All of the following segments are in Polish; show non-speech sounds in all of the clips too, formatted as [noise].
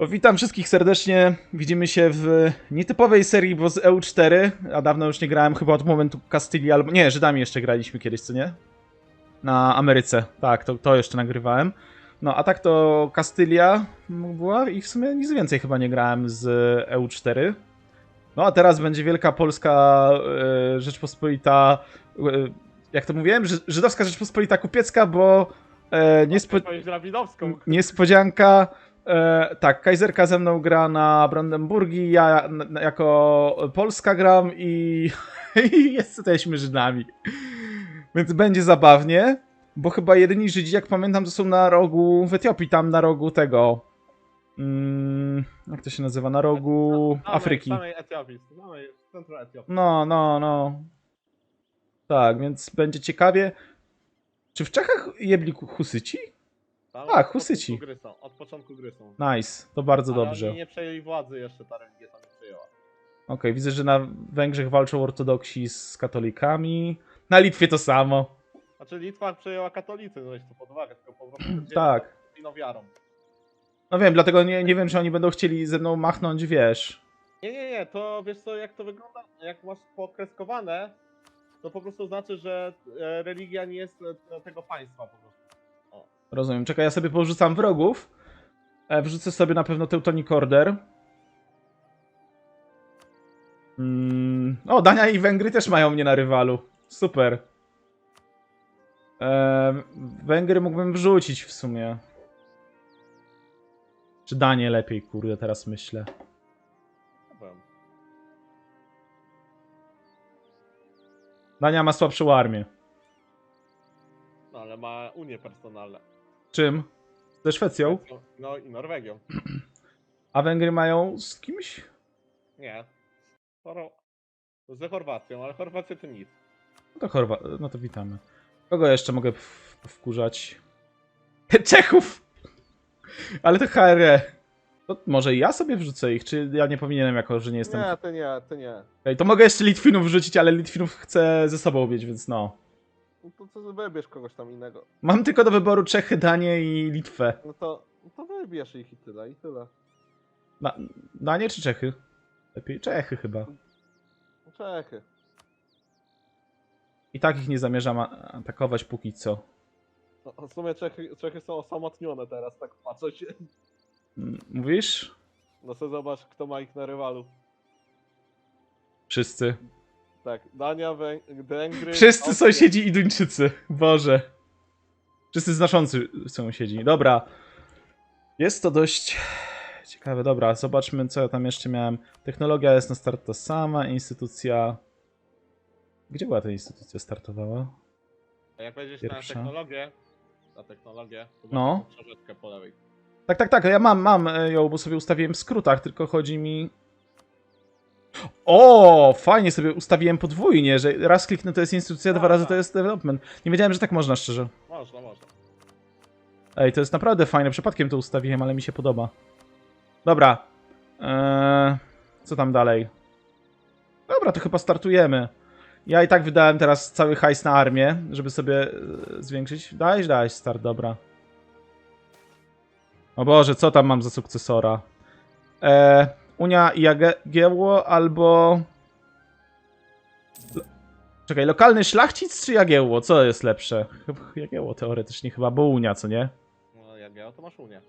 Witam wszystkich serdecznie. Widzimy się w nietypowej serii, bo z EU4, a dawno już nie grałem chyba od momentu Castylii albo... Nie, Żydami jeszcze graliśmy kiedyś, co nie? Na Ameryce. Tak, to, to jeszcze nagrywałem. No, a tak to Kastylia była i w sumie nic więcej chyba nie grałem z EU4. No, a teraz będzie Wielka Polska e, Rzeczpospolita... E, jak to mówiłem? Ży- Żydowska Rzeczpospolita Kupiecka, bo... Nie spo... Powiedz Rabinowską. Niespodzianka. E, tak, Kaiserka ze mną gra na Brandenburgii, ja n- jako Polska gram i, [laughs] i jesteśmy Żydami. Więc będzie zabawnie, bo chyba jedyni Żydzi, jak pamiętam, to są na rogu w Etiopii, tam na rogu tego. Mm, jak to się nazywa? Na rogu Afryki. Samej Etiopii, samej centrum Etiopii. No, no, no. Tak, więc będzie ciekawie. Czy w Czechach jebli Husyci? Tam Tak, od Husyci. początku gry są, Od początku gry są. Nice, to bardzo Ale dobrze. Oni nie przejęli władzy jeszcze, ta religia tam nie przejęła. Okej, widzę, że na Węgrzech walczą ortodoksi z katolikami. Na Litwie to samo. Znaczy Litwa przejęła katolicy, no to pod uwagę, tylko po prostu [clears throat] ludzie Tak. inną wiarą. No wiem, dlatego nie, nie wiem, czy oni będą chcieli ze mną machnąć, wiesz. Nie, nie, nie, to wiesz co, jak to wygląda, jak masz pokreskowane, to po prostu znaczy, że e, religia nie jest e, tego państwa po prostu. Rozumiem. Czekaj, ja sobie porzucam wrogów. E, wrzucę sobie na pewno Teutonic Order. Mm. O, Dania i Węgry też mają mnie na rywalu. Super. E, Węgry mógłbym wrzucić w sumie. Czy Danię lepiej, kurde, teraz myślę. Dania ma słabszą armię. No ale ma unie personalne. Czym? Ze Szwecją? No i Norwegią. A Węgry mają z kimś? Nie. Choro... Ze Chorwacją, ale Chorwacja to nic. No to Chorwa... No to witamy. Kogo jeszcze mogę w- wkurzać? [laughs] Czechów! Ale to HRE. To może i ja sobie wrzucę ich, czy ja nie powinienem, jako że nie jestem... Nie, to nie, to nie. Okej, to mogę jeszcze Litwinów wrzucić, ale Litwinów chcę ze sobą mieć, więc no. No to co wybierz kogoś tam innego. Mam tylko do wyboru Czechy, Danię i Litwę. No to, no to wybierz ich i tyle, i tyle. Na... Danie czy Czechy? Lepiej Czechy chyba. No Czechy. I tak ich nie zamierzam a- atakować póki co. No, w sumie Czechy, Czechy są osamotnione teraz, tak patrzę się. Mm, Mówisz? No to zobacz, kto ma ich na rywalu. Wszyscy. Tak, Dania, Węg- Węgry... Wszyscy Austria. sąsiedzi i Duńczycy. Boże. Wszyscy znaczący sąsiedzi. Dobra. Jest to dość ciekawe. Dobra, zobaczmy, co ja tam jeszcze miałem. Technologia jest na start ta sama. Instytucja. Gdzie była ta instytucja startowała? A Jak wejdziesz Pierwsza. na technologię, na technologię, to No. po lewej. Tak, tak, tak. Ja mam, mam ją, bo sobie ustawiłem w skrótach, tylko chodzi mi. O, fajnie sobie ustawiłem podwójnie, że raz kliknę to jest instytucja, dwa razy to jest development. Nie wiedziałem, że tak można, szczerze. Można, można. Ej, to jest naprawdę fajne. Przypadkiem to ustawiłem, ale mi się podoba. Dobra. Eee, co tam dalej? Dobra, to chyba startujemy. Ja i tak wydałem teraz cały hajs na armię, żeby sobie e, zwiększyć. Dajesz, dajesz start, dobra. O Boże, co tam mam za sukcesora? Eee, Unia i Jagiełło albo... Czekaj, lokalny szlachcic czy Jagiełło? Co jest lepsze? Jagiełło teoretycznie chyba, bo Unia, co nie? No jak ja, to masz Unię.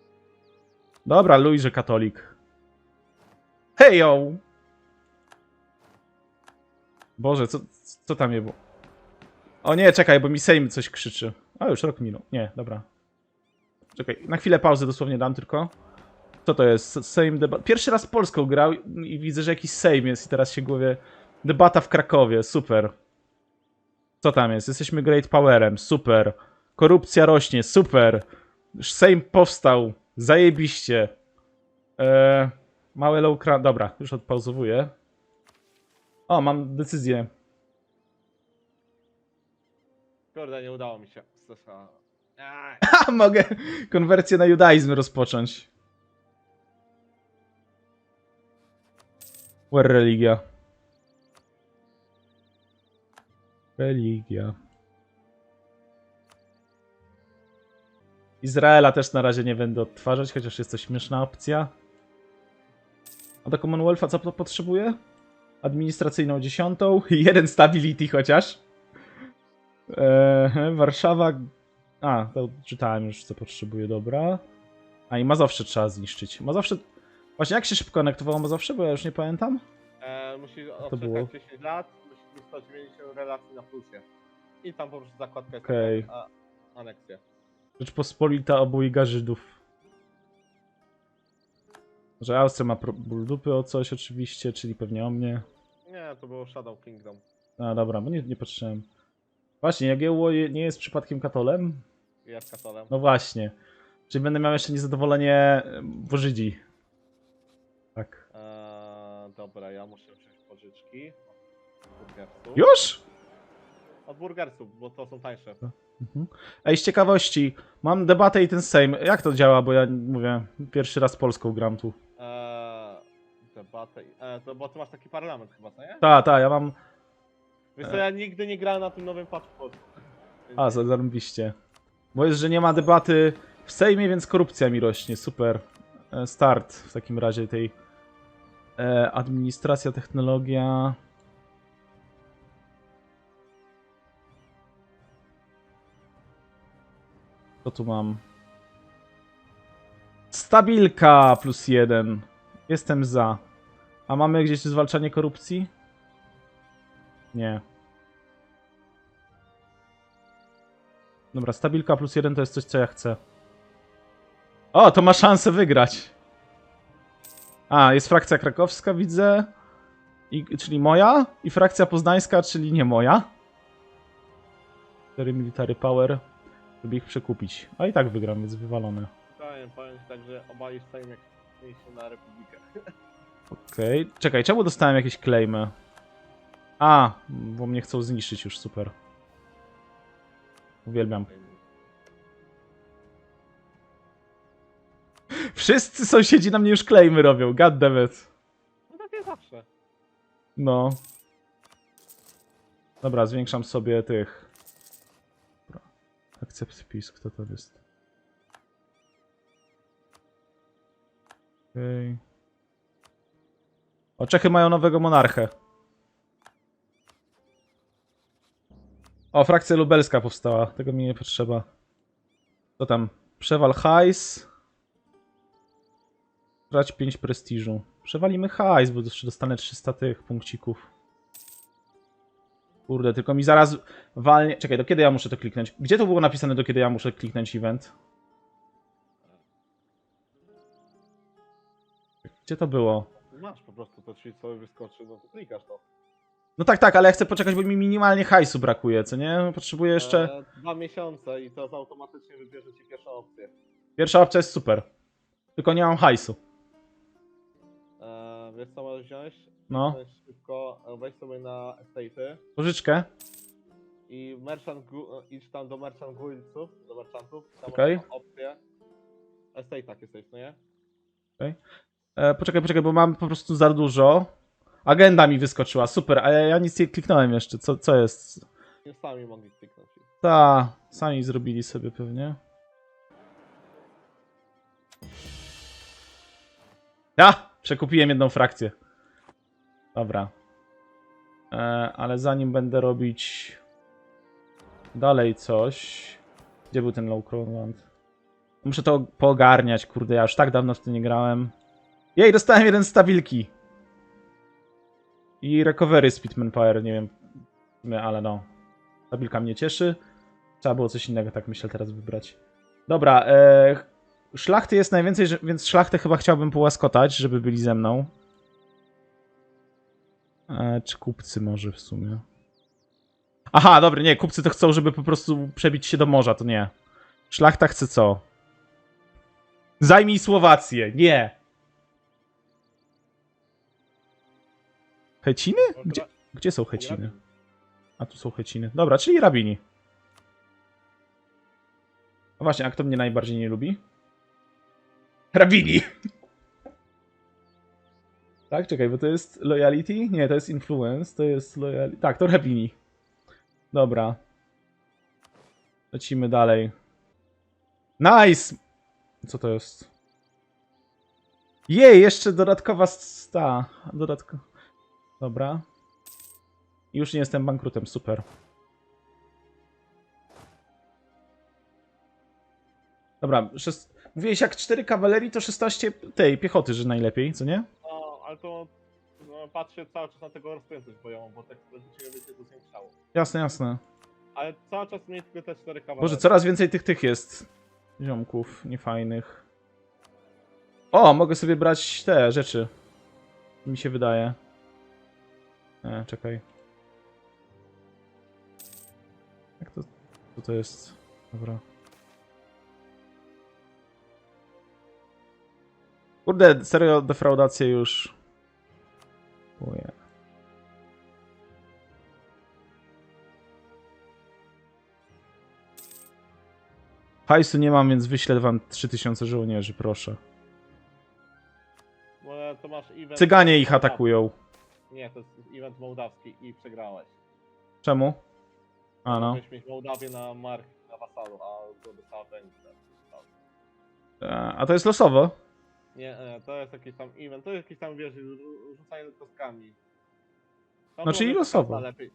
Dobra, Luiże katolik. Hejo! Boże, co, co tam je było? O nie, czekaj, bo mi Sejm coś krzyczy. A już rok minął. Nie, dobra. Czekaj, na chwilę pauzę dosłownie dam tylko. Co to jest? Sejm deba... Pierwszy raz Polską grał i widzę, że jakiś Sejm jest i teraz się głowie... Debata w Krakowie, super. Co tam jest? Jesteśmy Great Powerem, super. Korupcja rośnie, super. Sejm powstał, zajebiście. Eee, małe low cra... Dobra, już odpauzowuję. O, mam decyzję. Kurde, nie udało mi się. [laughs] Mogę konwersję na judaizm rozpocząć. Where religia? Religia. Izraela też na razie nie będę odtwarzać, chociaż jest to śmieszna opcja. A do Commonwealtha co to potrzebuje? Administracyjną dziesiątą, [laughs] jeden stability chociaż. Eee, Warszawa. A, to czytałem już, co potrzebuje, dobra. A i Mazowsze trzeba zniszczyć. Mazowsze. Właśnie jak się szybko konektowało Mazowsze, bo ja już nie pamiętam. E, musi to było? odczekać 10 lat, musi mieć 190 relacji na plusie. I tam po prostu zakładka jest Okej. taka, a, aneksja. Rzeczpospolita obojga Żydów. Że Austria ma pro- ból dupy o coś oczywiście, czyli pewnie o mnie. Nie, to było Shadow Kingdom. A dobra, bo nie, nie patrzyłem. Właśnie, Jagiełło je- nie jest przypadkiem katolem? Jest katolem. No właśnie. Czyli będę miał jeszcze niezadowolenie em, Wożydzi. Dobra, ja muszę wziąć pożyczki. Burgersów. Już? Od burgersów, bo to są tańsze. Mhm. Ej, z ciekawości, mam debatę i ten Sejm. Jak to działa? Bo ja mówię, pierwszy raz Polską gram tu. E, debatę. E, to, bo ty masz taki parlament chyba, co nie? Ta, ta, ja mam. Wiesz co, ja nigdy nie grałem na tym nowym patchu. A, za- zarąbiście. Bo jest, że nie ma debaty w Sejmie, więc korupcja mi rośnie. Super. E, Start w takim razie tej. E, administracja, technologia. Co tu mam? Stabilka plus jeden. Jestem za. A mamy gdzieś zwalczanie korupcji? Nie. Dobra, stabilka plus jeden to jest coś, co ja chcę. O, to ma szansę wygrać. A, jest frakcja krakowska, widzę. I, czyli moja. I frakcja poznańska, czyli nie moja. 4 military power. Żeby ich przekupić. A i tak wygram, więc wywalone. Powiem, powiem tak, że obalisz Sejm jak mieliśmy na Republikę. [laughs] Okej. Czekaj, czemu dostałem jakieś claimy? A, bo mnie chcą zniszczyć już, super. Uwielbiam. Wszyscy sąsiedzi na mnie już claimy robią, goddammit. No takie zawsze. No. Dobra, zwiększam sobie tych. Dobra. Akcept peace, kto to jest? Okej. O, Czechy mają nowego monarchę. O, frakcja lubelska powstała. Tego mi nie potrzeba. Co tam? Przewal hajs. Brać 5 prestiżu. Przewalimy hajs, bo jeszcze dostanę 300 tych punkcików. Kurde, tylko mi zaraz walnie... Czekaj, do kiedy ja muszę to kliknąć? Gdzie to było napisane, do kiedy ja muszę kliknąć event? Gdzie to było? Masz po prostu to, czyli sobie wyskoczy, no to klikasz to. No tak, tak, ale ja chcę poczekać, bo mi minimalnie hajsu brakuje, co nie? Potrzebuję jeszcze... E, dwa miesiące i to automatycznie wybierze ci pierwszą opcję. Pierwsza opcja jest super. Tylko nie mam hajsu. Wiesz co możesz wziąć? No, Szybko, e, weź sobie na estate'y pożyczkę. i merchant, gu- e, idź tam do merchant guildsów, do merchantów. Tam Okej. masz opcję. Estate'ach jesteś, no nie? E, poczekaj, poczekaj, bo mam po prostu za dużo. Agenda mi wyskoczyła, super, a ja, ja nic nie kliknąłem jeszcze. Co, co jest? Nie sami mogli kliknąć. Ta, sami zrobili sobie pewnie. Ja! Przekupiłem jedną frakcję. Dobra. E, ale zanim będę robić dalej coś. Gdzie był ten low land? Muszę to poogarniać, kurde, ja już tak dawno w to nie grałem. Jej, dostałem jeden stabilki. I recovery speed power, nie wiem. Ale no. Stabilka mnie cieszy. Trzeba było coś innego, tak myślę, teraz wybrać. Dobra, e, szlachty jest najwięcej, więc szlachtę chyba chciałbym połaskotać, żeby byli ze mną. E, czy kupcy może w sumie? Aha, dobra, nie, kupcy to chcą, żeby po prostu przebić się do morza, to nie. Szlachta chce co? Zajmij Słowację, nie! Heciny? Gdzie, gdzie są Heciny? A tu są Heciny. Dobra, czyli rabini. No właśnie, a kto mnie najbardziej nie lubi? Rabini! tak, czekaj, bo to jest loyalty? Nie, to jest influence, to jest loyalty. Tak, to rabini. Dobra. Lecimy dalej. Nice! Co to jest? Jej, jeszcze dodatkowa sta. Dodatko... Dobra. Już nie jestem bankrutem, super. Dobra, szes... mówiłeś jak 4 kawalerii, to 16 tej piechoty, że najlepiej, co nie? No, ale to no, patrzę cały czas na tego rozpiętość bojową, bo tak strategicznie się to zwiększało. Jasne, jasne. Ale cały czas mieć tylko te cztery kawałki. Boże, coraz więcej tych tych jest. Ziomków niefajnych. O, mogę sobie brać te rzeczy. Mi się wydaje. Nie, czekaj. Jak to... Co to jest? Dobra. Kurde, serio defraudację już. Uje. Hajsu nie mam, więc wyślę wam 3000 żołnierzy, proszę. Bo to masz event... Cyganie ich atakują. Nie, to jest event mołdawski i przegrałeś. Czemu? A no. Mogłeś mieć Mołdawię na mark, na wasalu, a to dostała Węgry. E, A to jest losowo? Nie, nie, to jest jakiś tam event, to jest jakiś tam, wiesz, rzu- rzucanie kostkami. Tam No, czyli losowo. Lepiej.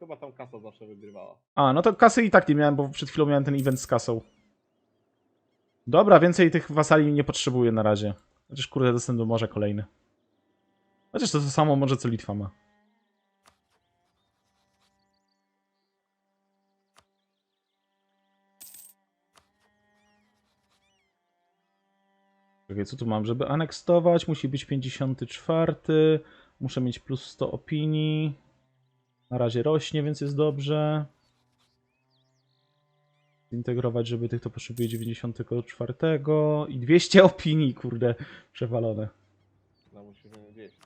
Chyba tam kasa zawsze wygrywała. A, no to kasy i tak nie miałem, bo przed chwilą miałem ten event z kasą. Dobra, więcej tych wasali nie potrzebuję na razie. Chociaż kurde, dostęp do morza kolejny. Chociaż to to samo może co Litwa ma. Czekaj, co tu mam? Żeby anekstować, musi być 54. Muszę mieć plus 100 opinii. Na razie rośnie, więc jest dobrze. Integrować, żeby tych to potrzebuje 94 i 200 opinii, kurde, przewalone. No.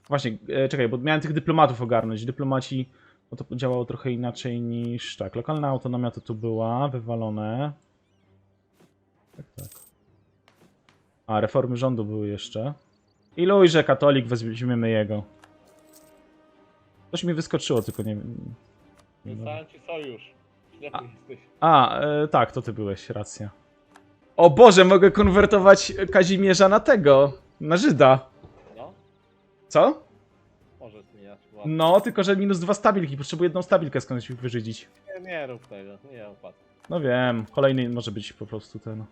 Właśnie, e, czekaj, bo miałem tych dyplomatów ogarnąć. Dyplomaci, no to działało trochę inaczej niż, tak, lokalna autonomia to tu była, wywalone. Tak, tak. A, reformy rządu były jeszcze. I luj, że katolik, weźmiemy jego. Coś mi wyskoczyło, tylko nie wiem. Wysłałem ci sojusz. Ślepy jesteś. A, e, tak, to ty byłeś, racja. O Boże, mogę konwertować Kazimierza na tego, na Żyda. No, Co? może zmieniać ładnie. No, tylko że minus dwa stabilki, potrzebuję jedną stabilkę skądś wyżydzić. Nie, nie rób tego, nie opłacę. No wiem, kolejny może być po prostu ten.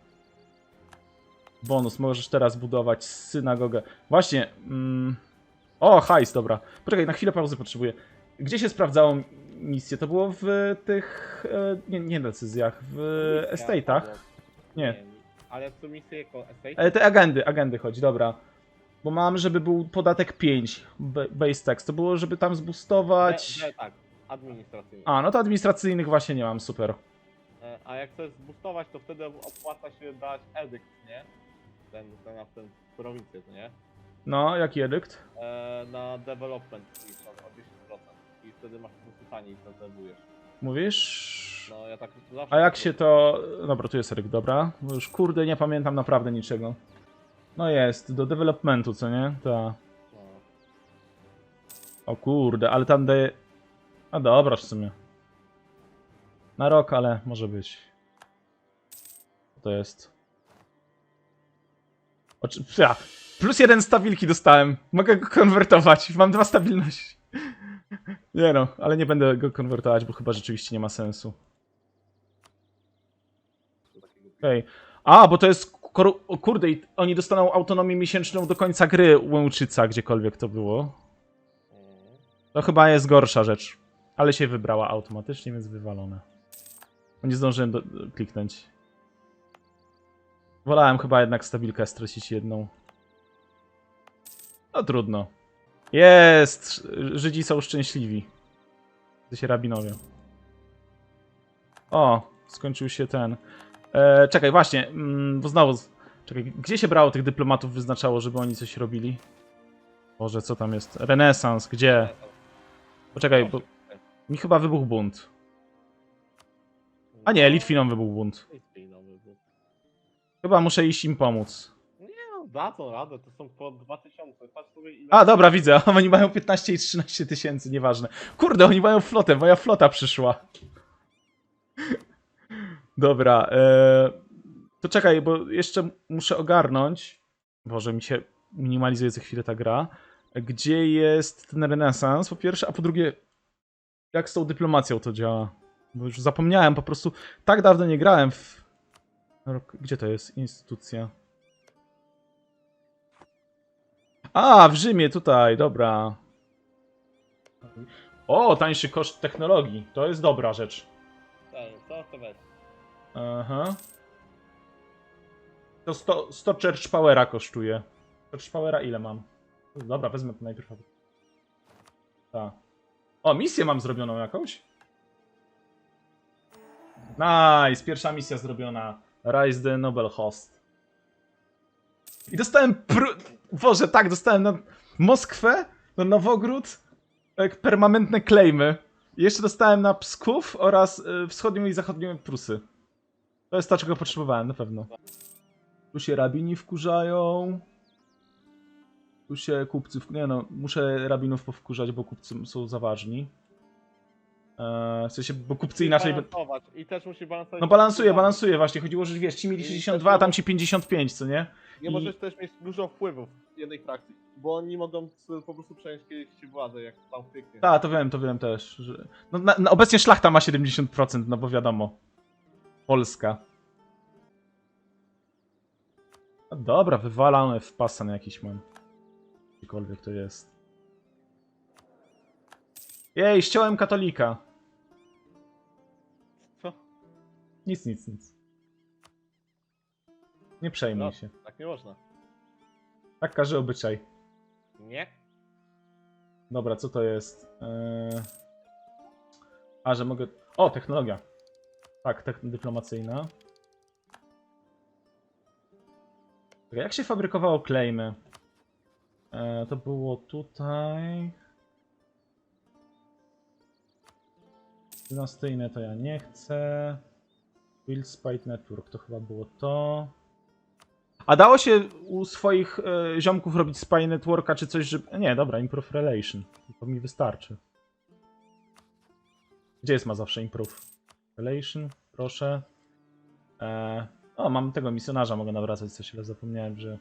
Bonus, możesz teraz budować synagogę. Właśnie. Mm... O, hajs, dobra. Poczekaj, na chwilę pauzy potrzebuję. Gdzie się sprawdzało misję? To było w tych. E, nie, nie decyzjach, w estate'ach. Nie. Ale co misję jako estate? E, te agendy, agendy chodzi, dobra. Bo mam, żeby był podatek 5, ba- base tax. To było, żeby tam zbustować. Nie, tak, administracyjny. A, no to administracyjnych właśnie nie mam, super. E, A jak chcesz zboostować, to wtedy opłaca się dać edykt, nie? Ten, ten tę prowincję, to nie? No, jaki edykt? E, na development i tam o 10%. I wtedy masz po prostu taniej to zebujesz. Mówisz? No ja tak zawsze... A jak się to... Dobra, tu jest edykt, dobra. Bo już kurde, nie pamiętam naprawdę niczego. No jest, do developmentu, co nie? Ta. No. O kurde, ale tam daje... A dobra, w sumie. Na rok, ale może być. Co to jest? Oczy... Ja, plus jeden stabilki dostałem. Mogę go konwertować. Mam dwa stabilności. Nie no, ale nie będę go konwertować, bo chyba rzeczywiście nie ma sensu. Okej. A, bo to jest. O kurde, oni dostaną autonomię miesięczną do końca gry Łęczyca, gdziekolwiek to było. To chyba jest gorsza rzecz. Ale się wybrała automatycznie, więc wywalone. Nie zdążyłem do, kliknąć. Wolałem chyba jednak stabilkę stracić jedną. No trudno. Jest! Żydzi są szczęśliwi. To się rabinowie. O, skończył się ten. E, czekaj, właśnie, mm, bo znowu. Czekaj, gdzie się brało tych dyplomatów, wyznaczało, żeby oni coś robili? Boże, co tam jest? Renesans, gdzie? Poczekaj, bo mi chyba wybuchł bunt. A nie, Litwinom wybuchł bunt. Chyba muszę iść im pomóc. Nie no, dadzą radę, to są po 2000. Patrz sobie ile... A, dobra, widzę. [laughs] Oni mają 15 i 13 tysięcy, nieważne. Kurde, oni mają flotę, moja flota przyszła. [laughs] Dobra, e... to czekaj, bo jeszcze muszę ogarnąć. Boże, mi się minimalizuje co chwilę ta gra. Gdzie jest ten renesans, po pierwsze, a po drugie, jak z tą dyplomacją to działa? Bo już zapomniałem, po prostu tak dawno nie grałem w... Gdzie to jest? Instytucja. A, w Rzymie, tutaj, dobra. O, tańszy koszt technologii. To jest dobra rzecz. Tak, to to weź. Aha. To 100, 100 Church Powera kosztuje. Church Powera ile mam? Dobra, wezmę to najpierw. Tak. O, misję mam zrobioną jakąś? Nice, pierwsza misja zrobiona. Rise the Noble Host. I dostałem pr... Boże, tak, dostałem na Moskwę, na Nowogród, jak permanentne claimy. I jeszcze dostałem na Psków oraz y, wschodnią i zachodnią Prusy. To jest to, czego potrzebowałem, na pewno. Tu się rabini wkurzają. Tu się kupcy wk... Nie no, muszę rabinów powkurzać, bo kupcy są za ważni. Eee, w sensie, bo kupcy inaczej... be- Balansować. I też musi balansować. No balansuje, balansuje właśnie. Chodziło, że wiesz, ci mieli 62, a tam ci 55, co nie? Nie I- możesz też mieć dużo wpływów w jednej frakcji, bo oni mogą s- po prostu przejąć kiedyś ci władzę, jak tam pyknie. Tak, to wiem, to wiem też. Że... No, na, na, obecnie szlachta ma 70%, no bo wiadomo. Polska. No dobra, wywalamy w pasan jakiś mam. Gdziekolwiek to jest. Jej, ściąłem katolika. Nic, nic, nic. Nie przejmuj No. się. Tak nie można. Tak każe obyczaj. Nie? Dobra, co to jest? Eee... A, że mogę... O, technologia. Tak, tech... dyplomacyjna. Czekaj, Jak się fabrykowało claimy? Eee, to było tutaj... Dynastyjne to ja nie chcę. Build Spite Network to chyba było to. A dało się u swoich e, ziomków robić Spy Networka czy coś, żeby... Nie, dobra, Improve Relation. To mi wystarczy. Gdzie jest ma zawsze Improve? Relation, proszę. E, o, mam tego misjonarza, mogę nawracać coś, ale zapomniałem, że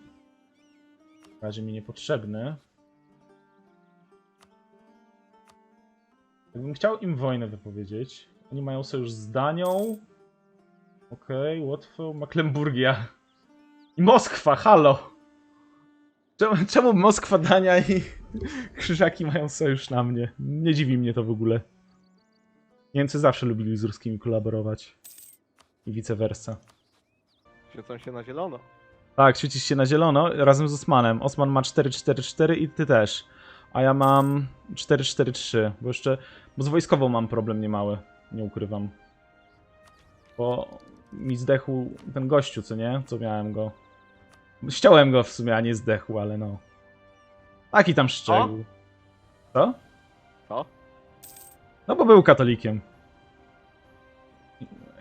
w razie mi niepotrzebny. Jakbym chciał im wojnę wypowiedzieć. Oni mają sojusz z Danią. Okej, Łotwą, Mecklenburgia. I Moskwa, halo! Czemu, czemu Moskwa, Dania i [laughs] Krzyżaki mają sojusz na mnie? Nie dziwi mnie to w ogóle. Niemcy zawsze lubili z ruskimi kolaborować. I vice versa. Świecą się na zielono. Tak, świecisz się na zielono razem z Osmanem. Osman ma 4-4-4 i ty też. A ja mam 4-4-3, bo jeszcze... Bo z wojskową mam problem niemały, nie ukrywam. Bo mi zdechł ten gościu, co nie? Co miałem go. Ściąłem go w sumie, a nie zdechł, ale no. Taki tam szczegół. Co? Co? No bo był katolikiem.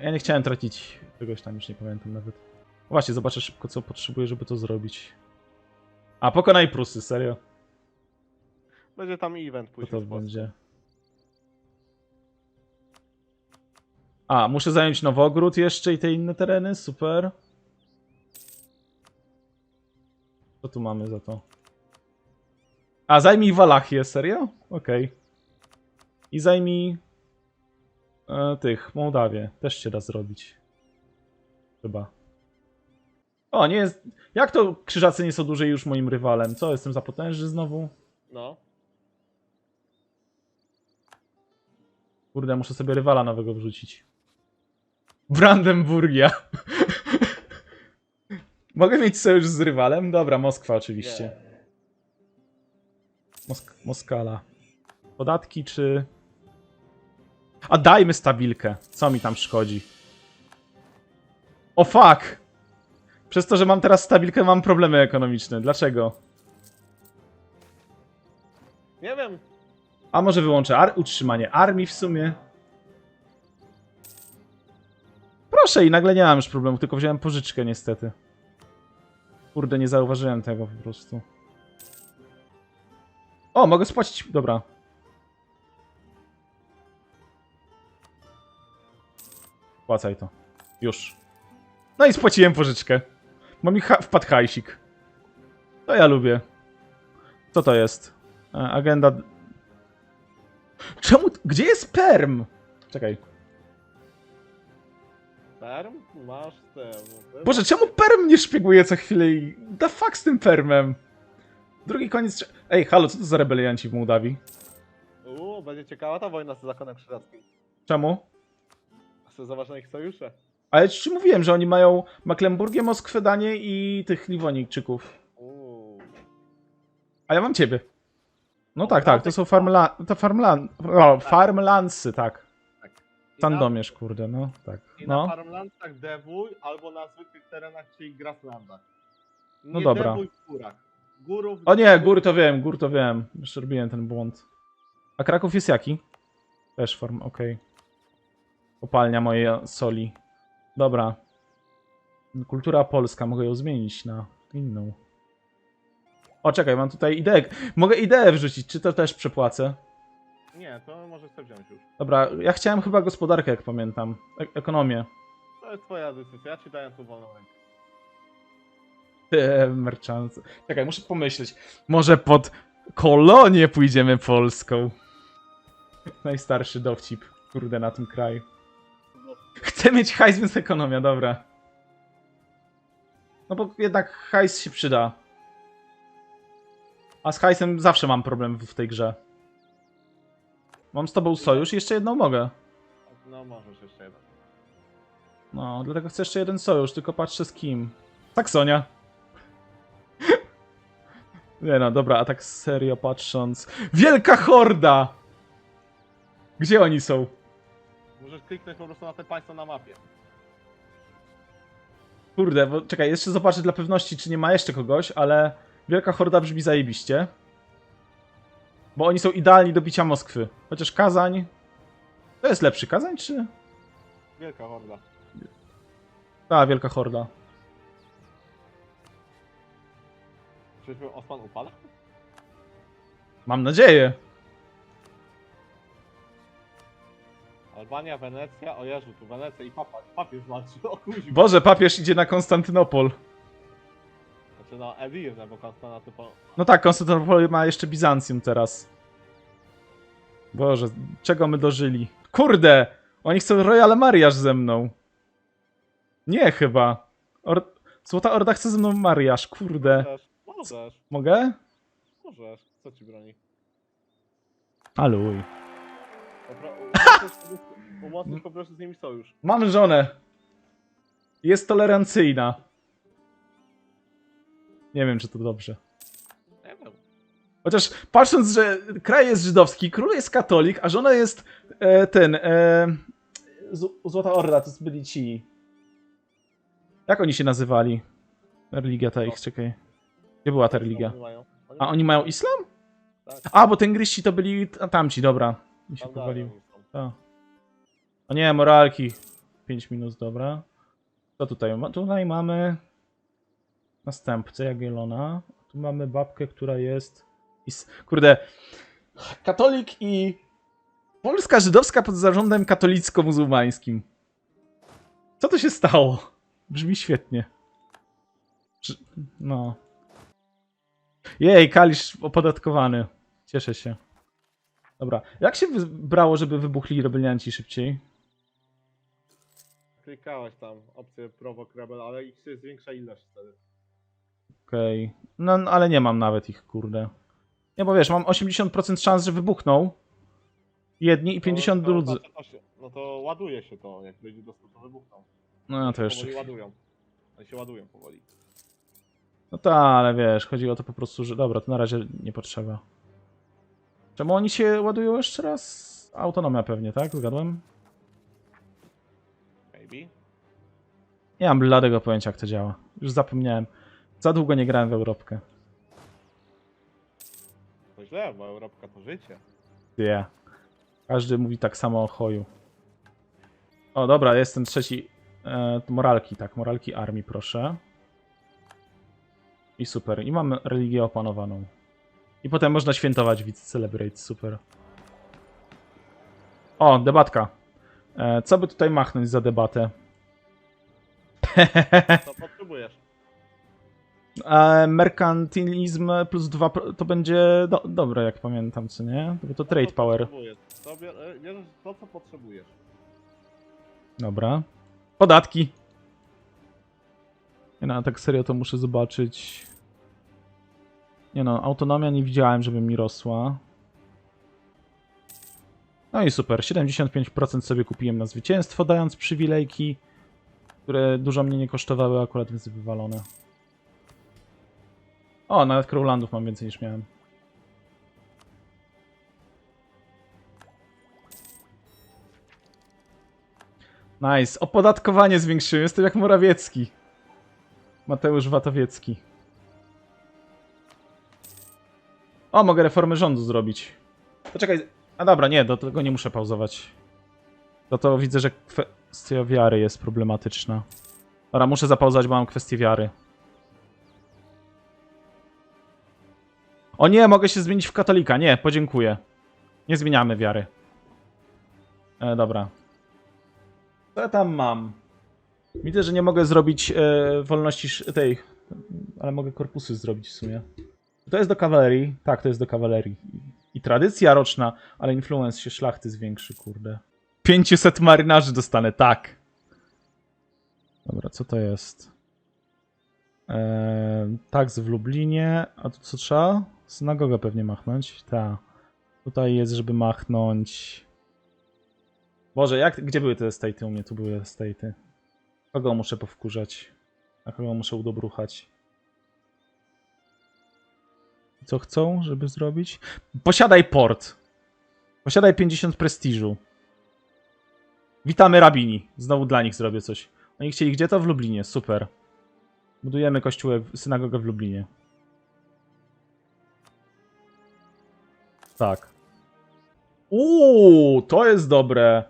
Ja nie chciałem tracić czegoś tam, już nie pamiętam nawet. Właśnie, zobaczę szybko, co potrzebuję, żeby to zrobić. A, pokonaj Prusy, serio? Będzie tam event Co później. to w Polsce. będzie? A, muszę zająć Nowogród jeszcze i te inne tereny, super. Co tu mamy za to? A, zajmij Walachię, serio? Okej. I zajmij e, tych, Mołdawię. Też się da zrobić. Chyba. O, nie jest... Jak to krzyżacy nie są dłużej już moim rywalem? Co, jestem za potężny znowu? No. Kurde, muszę sobie rywala nowego wrzucić. Brandenburgia. [laughs] Mogę mieć sojusz z rywalem? Dobra, Moskwa oczywiście. Mosk Moskala. Podatki czy... A dajmy stabilkę. Co mi tam szkodzi? O fuck! Przez to, że mam teraz stabilkę, mam problemy ekonomiczne. Dlaczego? Nie wiem. A może wyłączę ar utrzymanie armii w sumie? Proszę i nagle nie mam już problemu, tylko wziąłem pożyczkę niestety. Kurde, nie zauważyłem tego po prostu. O, mogę spłacić, dobra. Płacaj to. Już. No i spłaciłem pożyczkę. Bo mi ha wpadł hajsik. To ja lubię. Co to jest? E, Agenda... Czemu... Gdzie jest perm? Czekaj. Perm? Masz ten. Boże, czemu perm nie szpieguje co chwilę i... The fuck z tym permem? Drugi koniec... Ej, halo, co to za rebelianci w Mołdawii? Uuu, będzie ciekawa ta wojna z zakonem krzyżackim. Czemu? Chcę zobaczyć na ich sojusze. Ale ci mówiłem, że oni mają Mecklenburgię, Moskwę, Danię i tych Liwonijczyków. Uuu. A ja mam ciebie. No tak, tak, to są farmla... to farmlan... farmlandsy, tak. Sandomierz, kurde, no, tak. I na No, farmlandach dewuj, albo na zwykłych terenach, czyli grasslandach. Nie No dobra. dewuj w górach. Górów... o nie, góry to wiem, gór to wiem. Jeszcze robiłem ten błąd. A Kraków jest jaki? Też farm, okej. Kopalnia mojej soli. Dobra. Kultura polska, mogę ją zmienić na inną. O, czekaj, mam tutaj ideę. Mogę ideę wrzucić, czy to też przepłacę? Nie, to możesz sobie wziąć już. Dobra, ja chciałem chyba gospodarkę, jak pamiętam. E ekonomię. To jest twoja decyzja, ja ci daję tu wolną rękę. Czekaj, muszę pomyśleć. Może pod kolonię pójdziemy polską. Najstarszy dowcip, kurde, na tym kraju. Chcę mieć hajs, więc ekonomia, dobra. No bo jednak hajs się przyda. A z hajsem zawsze mam problem w tej grze. Mam z tobą sojusz i jeszcze jedną mogę. No możesz jeszcze jeden. No, dlatego chcę jeszcze jeden sojusz, tylko patrzę z kim. Saksonia. [laughs] Nie no, dobra, a tak serio patrząc. Wielka horda! Gdzie oni są? Możesz kliknąć po prostu na te państwa na mapie. Kurde, bo czekaj, jeszcze zobaczę dla pewności, czy nie ma jeszcze kogoś, ale Wielka Horda brzmi zajebiście. Bo oni są idealni do bicia Moskwy. Chociaż Kazań... To jest lepszy Kazań, czy... Wielka horda. Ta, Wielka Horda. Czyżby Osman upada? Mam nadzieję. Albania, Wenecja, o Jezu, tu Wenecja i papa, papież walczy, o kuźwa. Boże, papież idzie na Konstantynopol. Znaczy no, Edirne, bo Konstantynopol... No tak, Konstantynopol ma jeszcze Bizancjum teraz. Boże, czego my dożyli? Kurde! Oni chcą Royal Mariaż ze mną. Nie chyba. Or Złota Orda chce ze mną mariaż, kurde. Możesz, możesz, Mogę? możesz. Co ci broni? Aluj. Prostu- Umocnisz po prostu z nimi sojusz. Mam żonę. Jest tolerancyjna. Nie wiem, czy to dobrze. Chociaż patrząc, że kraj jest żydowski, król jest katolik, a żona jest e, ten. E, Złota Orda, to byli ci. Jak oni się nazywali? Religia ta ich, czekaj. Gdzie była ta religia? A oni mają islam? Tak. A, bo tengryści to byli tamci, dobra. Mi się powalił. O nie, moralki. 5 minut, dobra. Co tutaj? Tutaj mamy następcę Jagiellona. Tu mamy babkę, która jest... Kurde. Katolik i... Polska żydowska pod zarządem katolicko-muzułmańskim. Co to się stało? Brzmi świetnie. No. Jej, kalisz opodatkowany. Cieszę się. Dobra. Jak się wybrało, żeby wybuchli rebelianci szybciej? Klikałeś tam opcję Provoke Rebel, ale ich się zwiększa ilość wtedy. Okej. No, no, ale nie mam nawet ich, kurde. Nie, bo wiesz, mam 80% szans, że wybuchną. Jedni i 50 No, to, drudzy. znaczy to się- No to ładuje się to, jak dojdzie do 100, to wybuchną. No to jeszcze. Powoli ładują. Oni się ładują powoli. No tak, ale wiesz, chodzi o to po prostu, że dobra, to na razie nie potrzeba. Czemu oni się ładują jeszcze raz? Autonomia pewnie, tak? Zgadłem? Maybe. Nie mam bladego pojęcia, jak to działa. Już zapomniałem. Za długo nie grałem w Europkę. To źle, bo Europka to życie. Nie. Każdy mówi tak samo o choju. O, dobra, jest ten trzeci. E, moralki, tak, moralki armii, proszę. I super. I mamy religię opanowaną. I potem można świętować widz Celebrate, super. O, debatka. E, co by tutaj machnąć za debatę? Co potrzebujesz? E, merkantilizm plus 2 to będzie do, dobre, jak pamiętam, co nie? Bo to trade power. potrzebujesz. E, bierzesz to, co potrzebujesz. Dobra. Podatki. Nie no, tak serio to muszę zobaczyć. Nie no, autonomia nie widziałem, żeby mi rosła. No i super, 75% sobie kupiłem na zwycięstwo, dając przywilejki, które dużo mnie nie kosztowały, akurat więc wywalone. O, nawet Crowlandów mam więcej niż miałem. Nice. Opodatkowanie zwiększyłem. Jestem jak Morawiecki. Mateusz Watowiecki. O, mogę reformę rządu zrobić. Poczekaj. A dobra, nie, do tego nie muszę pauzować. To to widzę, że kwestia wiary jest problematyczna. Dobra, muszę zapauzować, bo mam kwestię wiary. O nie, mogę się zmienić w katolika. Nie, podziękuję. Nie zmieniamy wiary. E, dobra. Co ja tam mam? Widzę, że nie mogę zrobić e, wolności tej, ale mogę korpusy zrobić w sumie. To jest do kawalerii. Tak, to jest do kawalerii. I tradycja roczna, ale influence się szlachty zwiększy, kurde. 500 marynarzy dostanę, tak. Dobra, co to jest? Eee, tak, w Lublinie. A tu co trzeba? Synagogę pewnie machnąć. Ta. Tutaj jest, żeby machnąć. Boże, jak, gdzie były te estate'y u mnie? Tu były estate'y. Kogo muszę powkurzać? A kogo muszę udobruchać? Co chcą, żeby zrobić? Posiadaj port. Posiadaj 50 prestiżu. Witamy rabini. Znowu dla nich zrobię coś. Oni chcieli gdzie to? W Lublinie. Super. Budujemy kościółek, synagogę w Lublinie. Tak. Uuu, to jest dobre.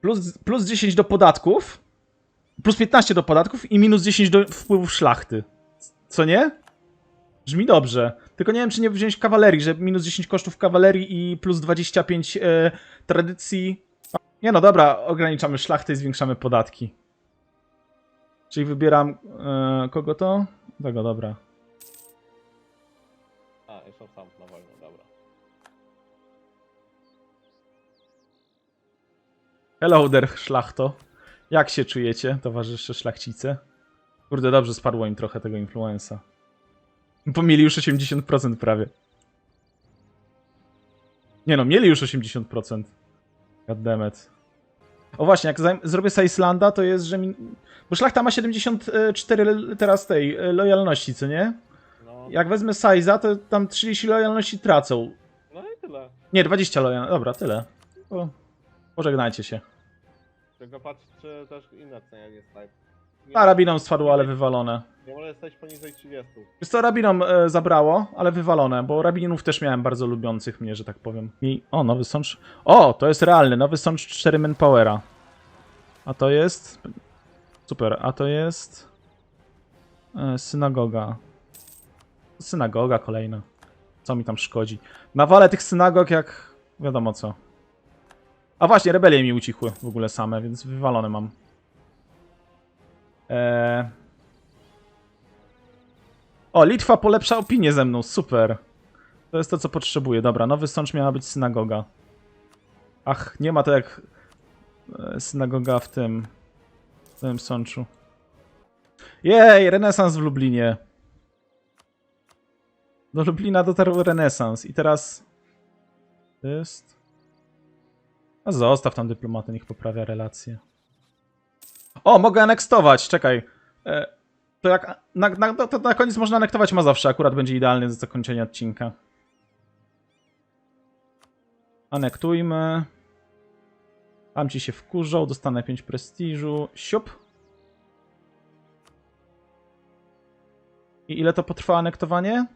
Plus, plus 10 do podatków. Plus 15 do podatków i minus 10 do wpływów szlachty. Co nie? Brzmi dobrze. Tylko nie wiem, czy nie wziąć kawalerii, że minus 10 kosztów kawalerii i plus 25 e, tradycji. Nie no, dobra, ograniczamy szlachtę i zwiększamy podatki. Czyli wybieram. E, kogo to? Tego, dobra. A, jeszcze sam na wojnę, Hello there, szlachto. Jak się czujecie, towarzysze szlachcice? Kurde, dobrze, spadło im trochę tego influenza. Bo mieli już 80% prawie. Nie no, mieli już 80%. Goddammit. O właśnie, jak zrobię z Islanda, to jest, że mi... Bo szlachta ma 74 l- teraz tej e, lojalności, co nie? No, Jak wezmę Siza, to tam 30 lojalności tracą. no i tyle. Nie, 20 lojalności. Dobra, tyle. To pożegnajcie się. Tylko patrz, czy też inne ceny jest tak. Nie, A rabinom spadło, ale wywalone. nie może stać poniżej 30. Wiesz co, rabinom e, zabrało, ale wywalone, bo rabinów też miałem bardzo lubiących mnie, że tak powiem. I, o, nowy sącz. O, to jest realny, nowy sącz 4 manpowera. A to jest... Super, a to jest... E, synagoga. Synagoga kolejna. Co mi tam szkodzi? Nawalę tych synagog jak... wiadomo co. A właśnie, rebelie mi ucichły w ogóle same, więc wywalone mam. Eee... O, Litwa polepsza opinię ze mną, super. To jest to, co potrzebuję. Dobra, nowy sącz miała być synagoga. Ach, nie ma to jak e, synagoga w tym, w tym sączu. Jej, renesans w Lublinie. Do Lublina dotarł renesans i teraz to jest... A zostaw tam dyplomatę, niech poprawia relacje. O, mogę anekstować, czekaj. E, to jak na, na, to, na koniec można anektować Mazowsze, akurat będzie idealny do zakończenia odcinka. Anektujmy. Tam ci się wkurzą, dostanę 5 prestiżu. Siup. I ile to potrwa anektowanie?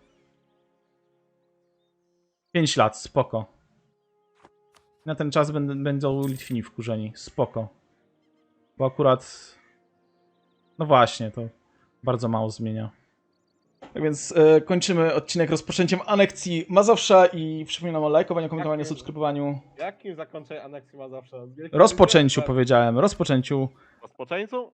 5 lat, spoko. Na ten czas będą, będą Litwini wkurzeni, spoko. Bo akurat... No właśnie, to bardzo mało zmienia. Tak więc e, kończymy odcinek rozpoczęciem aneksji Mazowsza i przypominam o lajkowaniu, komentowaniu, Jakie- subskrybowaniu. Jakim zakończenie aneksji ma zawsze? Z wielkim Rozpoczęciu powiedziałem, rozpoczęciu. Rozpoczęciu?